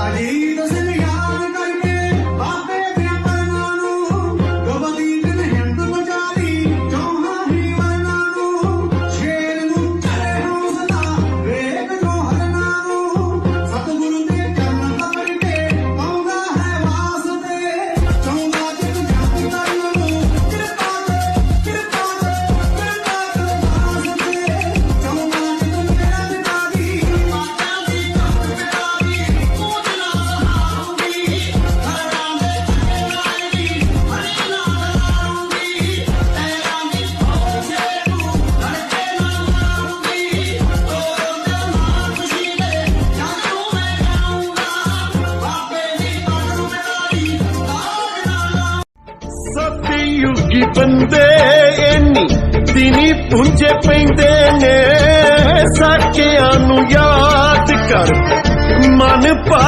Allí no ਯੁਗੀ ਬੰਦੇ ਇੰਨੀ ਦਿਨੀ ਪੁੰਝੇ ਪੈਂਦੇ ਨੇ ਸਾਕਿਆਂ ਨੂੰ ਯਾਦ ਕਰ ਮਨ ਪਾ